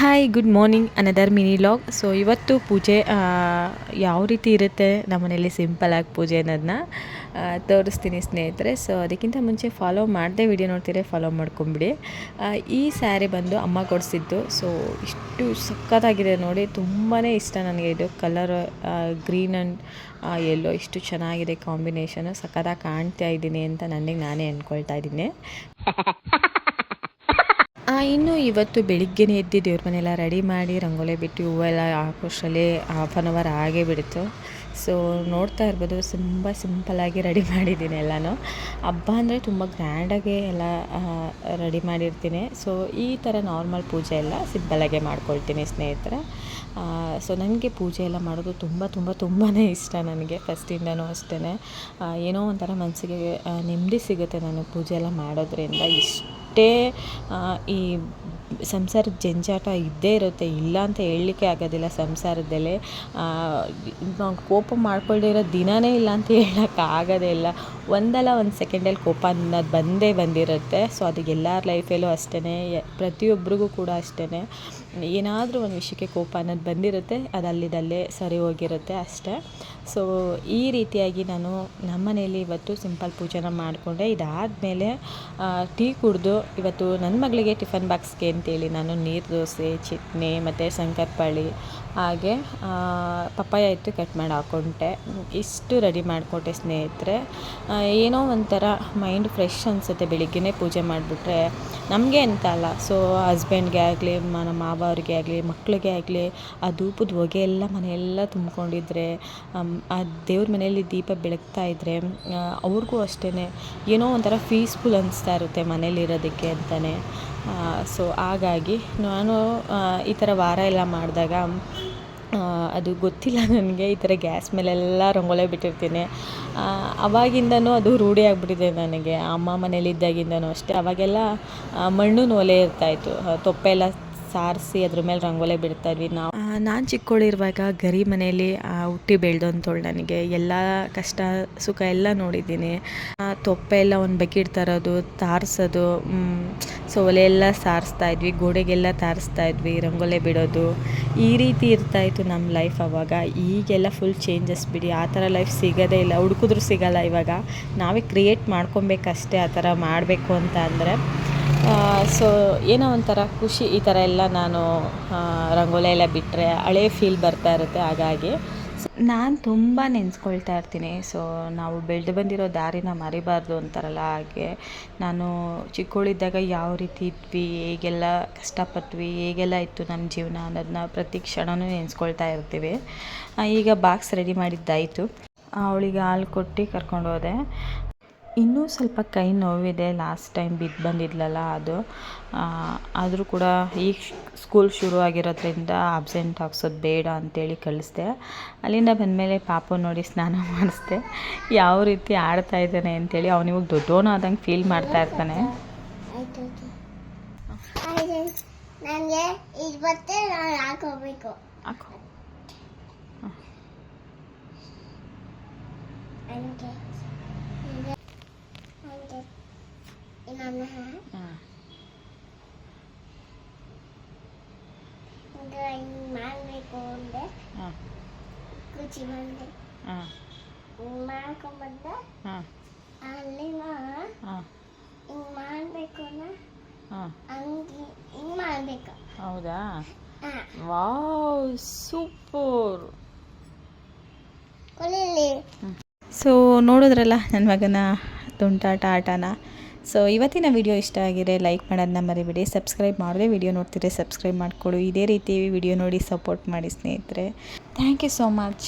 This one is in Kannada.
Hi good morning another mini vlog so ಇವತ್ತು ಪೂಜೆ ಯಾವ ರೀತಿ ಇರುತ್ತೆ? ನಮ್ಮ ಮನೇಲಿ ಸಿಂಪಲಾಗಿ ಪೂಜೆ ಅನ್ನೋದನ್ನ ತೋರಿಸ್ತೀನಿ ಸ್ನೇಹಿತರೆ. ಸೊ ಅದಕ್ಕಿಂತ ಮುಂಚೆ ಫಾಲೋ ಮಾಡದೆ ವಿಡಿಯೋ ನೋಡ್ತೀರಿ ಫಾಲೋ ಮಾಡ್ಕೊಂಬಿಡಿ. ಈ ಸ್ಯಾರಿ ಬಂದು ಅಮ್ಮ ಕೊಡಿಸಿದ್ದು. ಸೊ ಇಷ್ಟು ಸಖತ್ತಾಗಿದೆ ನೋಡಿ. ತುಂಬಾ ಇಷ್ಟ ನನಗೆ ಇದು. ಕಲರ್ ಗ್ರೀನ್ ಆ್ಯಂಡ್ ಎಲ್ಲೋ ಇಷ್ಟು ಚೆನ್ನಾಗಿದೆ ಕಾಂಬಿನೇಷನು ಸಖತ್ತಾಗಿ ಕಾಣ್ತಾ ಇದ್ದೀನಿ ಅಂತ ನನಗೆ ನಾನೇ ಅಂದ್ಕೊಳ್ತಾ ಇದ್ದೀನಿ. ಇನ್ನು ಇವತ್ತು ಬೆಳಿಗ್ಗೆನೇ ಎದ್ದು ದೇವ್ರ ಮನೆಯೆಲ್ಲ ರೆಡಿ ಮಾಡಿ ರಂಗೋಲಿ ಬಿಟ್ಟು ಹೂವೆಲ್ಲ ಹಾಕೋಷ್ಟರಲ್ಲಿ ಹಾಫ್ ಆನ್ ಅವರ್ ಆಗೇ ಬಿಡ್ತು. ಸೊ ನೋಡ್ತಾ ಇರ್ಬೋದು, ತುಂಬ ಸಿಂಪಲ್ಲಾಗಿ ರೆಡಿ ಮಾಡಿದ್ದೀನಿ ಎಲ್ಲನೂ. ಹಬ್ಬ ಅಂದರೆ ತುಂಬ ಗ್ರ್ಯಾಂಡಾಗೆ ಎಲ್ಲ ರೆಡಿ ಮಾಡಿರ್ತೀನಿ. ಸೊ ಈ ಥರ ನಾರ್ಮಲ್ ಪೂಜೆ ಎಲ್ಲ ಸಿಂಪಲ್ಲಾಗೆ ಮಾಡ್ಕೊಳ್ತೀನಿ ಸ್ನೇಹಿತರೆ. ಸೊ ನನಗೆ ಪೂಜೆ ಎಲ್ಲ ಮಾಡೋದು ತುಂಬ ತುಂಬ ತುಂಬಾ ಇಷ್ಟ ನನಗೆ ಫಸ್ಟಿಂದನೂ ಅಷ್ಟೇ ಏನೋ ಒಂಥರ ಮನಸ್ಸಿಗೆ ನೆಮ್ಮದಿ ಸಿಗುತ್ತೆ ನಾನು ಪೂಜೆ ಎಲ್ಲ ಮಾಡೋದ್ರಿಂದ ಇಷ್ಟೇ ಆ, ಈ ಸಂಸಾರದ ಜಂಜಾಟ ಇದ್ದೇ ಇರುತ್ತೆ, ಇಲ್ಲ ಅಂತ ಹೇಳಲಿಕ್ಕೆ ಆಗೋದಿಲ್ಲ ಸಂಸಾರದಲ್ಲಿ. ನಾವು ಕೋಪ ಮಾಡ್ಕೊಳ್ಳದೇ ಇರೋ ದಿನವೇ ಇಲ್ಲ ಅಂತ ಹೇಳೋಕ್ಕಾಗೋದೇ ಇಲ್ಲ. ಒಂದಲ್ಲ ಒಂದು ಸೆಕೆಂಡಲ್ಲಿ ಕೋಪ ಅನ್ನೋದು ಬಂದೇ ಬಂದಿರುತ್ತೆ. ಸೊ ಅದು ಎಲ್ಲರ ಲೈಫಲ್ಲೂ ಅಷ್ಟೇ ಪ್ರತಿಯೊಬ್ಬರಿಗೂ ಕೂಡ ಅಷ್ಟೇ ಏನಾದರೂ ಒಂದು ವಿಷಯಕ್ಕೆ ಕೋಪ ಅನ್ನೋದು ಬಂದಿರುತ್ತೆ, ಅದು ಅಲ್ಲಿದಲ್ಲೇ ಸರಿ ಹೋಗಿರುತ್ತೆ ಅಷ್ಟೇ. ಸೊ ಈ ರೀತಿಯಾಗಿ ನಾನು ನಮ್ಮ ಮನೆಯಲ್ಲಿ ಇವತ್ತು ಸಿಂಪಲ್ ಪೂಜೆನ ಮಾಡಿಕೊಂಡೆ. ಇದಾದಮೇಲೆ ಟೀ ಕುಡಿದು ಇವತ್ತು ನನ್ನ ಮಗಳಿಗೆ ಟಿಫನ್ ಬಾಕ್ಸ್ಗೆ ಅಂತೇಳಿ ನಾನು ನೀರು ದೋಸೆ, ಚಟ್ನಿ ಮತ್ತು ಶಂಕರಪಾಳಿ ಹಾಗೆ ಪಪ್ಪಾಯ ಇತ್ತು ಕಟ್ ಮಾಡಿ ಹಾಕ್ಕೊಂಡೆ ಇಷ್ಟು ರೆಡಿ ಮಾಡಿಕೊಟ್ಟೆ ಸ್ನೇಹಿತರೆ. ಏನೋ ಒಂಥರ ಮೈಂಡ್ ಫ್ರೆಶ್ ಅನಿಸುತ್ತೆ ಬೆಳಿಗ್ಗೆನೇ ಪೂಜೆ ಮಾಡಿಬಿಟ್ರೆ. ನಮಗೆ ಅಂತ ಅಲ್ಲ. ಸೊ ಹಸ್ಬೆಂಡ್ಗೆ ಆಗಲಿ ನಮ್ಮ ಮಾವ ಅವ್ರಿಗೆ ಆಗಲಿ ಮಕ್ಕಳಿಗೆ ಆಗಲಿ, ಆ ಧೂಪದ ಹೊಗೆ ಎಲ್ಲ ಮನೆಯೆಲ್ಲ ತುಂಬಿಕೊಂಡಿದ್ರೆ ಆ ದೇವ್ರ ಮನೆಯಲ್ಲಿ ದೀಪ ಬೆಳಗ್ತಾ ಇದ್ದರೆ ಅವ್ರಿಗೂ ಅಷ್ಟೇ ಏನೋ ಒಂಥರ ಪೀಸ್ಫುಲ್ ಅನಿಸ್ತಾ ಇರುತ್ತೆ ಮನೇಲಿರೋದಕ್ಕೆ ಅಂತಲೇ ಸೊ ಹಾಗಾಗಿ ನಾನು ಈ ಥರ ವಾರ ಎಲ್ಲ ಮಾಡಿದಾಗ ಅದು ಗೊತ್ತಿಲ್ಲ ನನಗೆ, ಈ ಥರ ಗ್ಯಾಸ್ ಮೇಲೆಲ್ಲ ರಂಗೋಲೆ ಬಿಟ್ಟಿರ್ತೀನಿ. ಅವಾಗಿಂದನೂ ಅದು ರೂಢಿ ಆಗಿಬಿಟ್ಟಿದೆ ನನಗೆ. ಅಮ್ಮ ಮನೇಲಿದ್ದಾಗಿಂದನೂ ಅಷ್ಟೇ. ಅವಾಗೆಲ್ಲ ಮಣ್ಣು ಮಣ್ಣಿನ ಒಲೆ ಇರ್ತಾಯಿತ್ತು ತೊಪ್ಪೆ ಎಲ್ಲ ಸಾರಿಸಿ ಅದ್ರ ಮೇಲೆ ರಂಗೋಲೆ ಬಿಡ್ತಾ ಇದ್ವಿ. ನಾವು ನಾನು ಚಿಕ್ಕವಳಿರುವಾಗ ಗರಿ ಮನೆಯಲ್ಲಿ ಹುಟ್ಟಿ ಬೆಳೆದಂಥವಳು ನನಗೆ. ಎಲ್ಲ ಕಷ್ಟ, ಸುಖ ಎಲ್ಲ ನೋಡಿದ್ದೀನಿ. ತೊಪ್ಪೆ ಎಲ್ಲ ಒಂದು ಬಕೆಟ್ ತರೋದು, ತಾರಿಸೋದು ಸೊ ಒಲೆ ಎಲ್ಲ ಸಾರಿಸ್ತಾ ಇದ್ವಿ, ಗೋಡೆಗೆಲ್ಲ ತಾರಿಸ್ತಾ ಇದ್ವಿ, ರಂಗೋಲೆ ಬಿಡೋದು. ಈ ರೀತಿ ಇರ್ತಾಯಿತ್ತು ನಮ್ಮ ಲೈಫ್ ಅವಾಗ. ಈಗೆಲ್ಲ ಫುಲ್ ಚೇಂಜಸ್ ಬಿಡಿ. ಆ ಥರ ಲೈಫ್ ಸಿಗೋದೇ ಇಲ್ಲ. ಹುಡುಕಿದ್ರು ಸಿಗಲ್ಲ ಇವಾಗ. ನಾವೇ ಕ್ರಿಯೇಟ್ ಮಾಡ್ಕೊಬೇಕಷ್ಟೇ ಆ ಥರ ಮಾಡಬೇಕು ಅಂತ ಅಂದರೆ ಸೊ ಏನೋ ಒಂಥರ ಖುಷಿ ಈ ಥರ ಎಲ್ಲ ನಾನು ರಂಗೋಲಿ ಎಲ್ಲ ಬಿಟ್ಟರೆ ಹಳೆ ಫೀಲ್ ಬರ್ತಾ ಇರುತ್ತೆ ಹಾಗಾಗಿ. ನಾನು ತುಂಬ ನೆನೆಸ್ಕೊಳ್ತಾ ಇರ್ತೀನಿ. ಸೊ ನಾವು ಬೆಳೆದು ಬಂದಿರೋ ದಾರಿನ ಮರಿಬಾರ್ದು ಅಂತಾರಲ್ಲ ಹಾಗೆ. ನಾನು ಚಿಕ್ಕವಳಿದ್ದಾಗ ಯಾವ ರೀತಿ ಇದ್ವಿ, ಹೇಗೆಲ್ಲ ಕಷ್ಟಪಟ್ವಿ, ಹೇಗೆಲ್ಲ ಇತ್ತು ನಮ್ಮ ಜೀವನ ಅನ್ನೋದನ್ನ ಪ್ರತಿ ಕ್ಷಣವೂ ನೆನೆಸ್ಕೊಳ್ತಾ ಇರ್ತೀವಿ. ಈಗ ಬಾಕ್ಸ್ ರೆಡಿ ಮಾಡಿದ್ದಾಯಿತು. ಅವಳಿಗೆ ಹಾಲು ಕೊಟ್ಟು ಕರ್ಕೊಂಡು ಹೋದೆ. ಇನ್ನೂ ಸ್ವಲ್ಪ ಕೈ ನೋವಿದೆ. ಲಾಸ್ಟ್ ಟೈಮ್ ಬಿದ್ದು ಬಂದಿದ್ಲಲ್ಲ ಅದು. ಆದರೂ ಕೂಡ ಈಗ ಸ್ಕೂಲ್ ಶುರು ಆಗಿರೋದ್ರಿಂದ ಆಬ್ಸೆಂಟ್ ಹಾಕ್ಸೋದು ಬೇಡ ಅಂತೇಳಿ ಕಳಿಸ್ದೆ. ಅಲ್ಲಿಂದ ಬಂದಮೇಲೆ ಪಾಪ ನೋಡಿ ಸ್ನಾನ ಮಾಡಿಸ್ದೆ. ಯಾವ ರೀತಿ ಆಡ್ತಾ ಇದ್ದಾನೆ ಅಂತೇಳಿ ಅವನಿವಾಗ ಇವಾಗ ದೊಡ್ಡವನಾದಂಗೆ ಫೀಲ್ ಮಾಡ್ತಾ ಇರ್ತಾನೆ. ಹಾಕೋ ನನಗೆ ನನಗೆ ಹಿಂಗೆ ಮಾಡಬೇಕು ಮಾಡ್ಕೊಂಬಂದೆ ಹಿಂಗೆ ಮಾಡಬೇಕು ಅನ್ನೋ ಹಾಂ ಹಂಗೆ ಹಿಂಗೆ ಮಾಡಬೇಕು ಹೌದಾ? ಹಾಂ. Wow super. ಕೊಲಿಲಿ ಸೊ ನೋಡಿದ್ರಲ್ಲ ನನ್ನ ಮಗನ ತುಂಟಾಟ ಆಟನ? ಸೊ ಇವತ್ತಿನ ವಿಡಿಯೋ ಇಷ್ಟ ಆಗಿದೆ ಲೈಕ್ ಮಾಡೋದನ್ನ ಮರಿಬೇಡಿ ಸಬ್ಸ್ಕ್ರೈಬ್ ಮಾಡಿದ್ರೆ ವಿಡಿಯೋ ನೋಡ್ತೀರಿ ಸಬ್ಸ್ಕ್ರೈಬ್ ಮಾಡಿಕೊಡು. ಇದೇ ರೀತಿ ವಿಡಿಯೋ ನೋಡಿ ಸಪೋರ್ಟ್ ಮಾಡಿ ಸ್ನೇಹಿತರೆ. Thank you so much